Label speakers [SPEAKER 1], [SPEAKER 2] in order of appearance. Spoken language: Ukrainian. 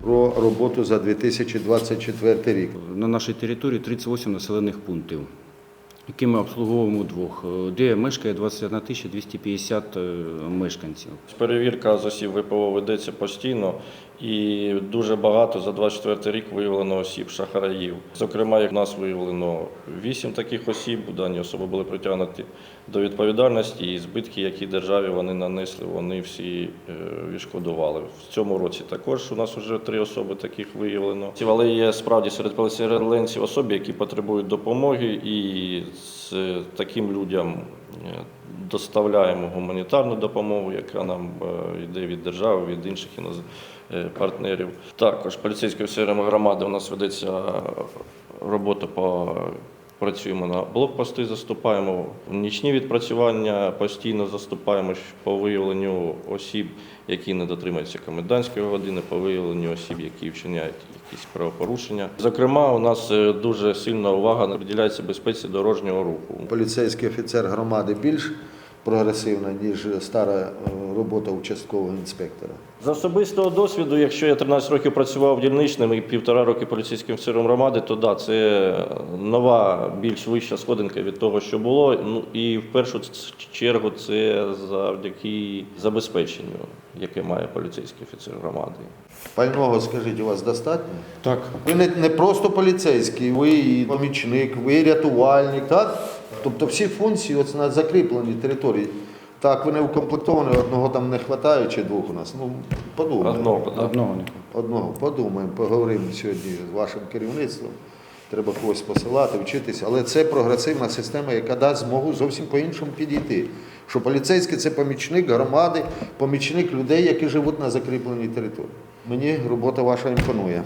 [SPEAKER 1] Про роботу за 2024 рік.
[SPEAKER 2] На нашій території 38 населених пунктів, які ми обслуговуємо двох, е, де мешкає 21 тисяча 250 е, мешканців.
[SPEAKER 3] Перевірка з осіб ВПО ведеться постійно і дуже багато за 24 рік виявлено осіб шахраїв. Зокрема, як нас виявлено 8 таких осіб, дані особи були притягнуті до відповідальності і збитки, які державі вони нанесли, вони всі е, відшкодували. В цьому році також у нас вже три особи таких виявлено. Але є справді серед переселенців особи, які потребують допомоги, і з таким людям доставляємо гуманітарну допомогу, яка нам е, йде від держави, від інших е, партнерів. Також поліцейською сферами громади у нас ведеться робота по. Працюємо на блокпости, заступаємо нічні відпрацювання, постійно заступаємо по виявленню осіб, які не дотримуються комендантської години, по виявленню осіб, які вчиняють якісь правопорушення. Зокрема, у нас е, дуже сильна увага приділяється безпеці дорожнього руху.
[SPEAKER 1] Поліцейський офіцер громади більш прогресивна, ніж стара е, робота участкового інспектора.
[SPEAKER 3] З особистого досвіду, якщо я 13 років працював дільничним і півтора роки поліцейським офіцером громади, то да, це нова, більш вища сходинка від того, що було. Ну і в першу чергу це завдяки забезпеченню, яке має поліцейський офіцер громади.
[SPEAKER 1] Пального, скажіть, у вас достатньо?
[SPEAKER 2] Так.
[SPEAKER 1] Ви не, не просто поліцейський, ви і помічник, ви і рятувальник, так? Тобто всі функції от на закріпленій території. Так, ви не укомплектовані, одного там не вистачає чи двох у нас. Ну, подумаємо.
[SPEAKER 3] Одного.
[SPEAKER 2] Одного не
[SPEAKER 1] Одного подумаємо, поговоримо сьогодні з вашим керівництвом. Треба когось посилати, вчитися. Але це прогресивна система, яка дасть змогу зовсім по-іншому підійти. Що поліцейський це помічник громади, помічник людей, які живуть на закріпленій території. Мені робота ваша імпонує.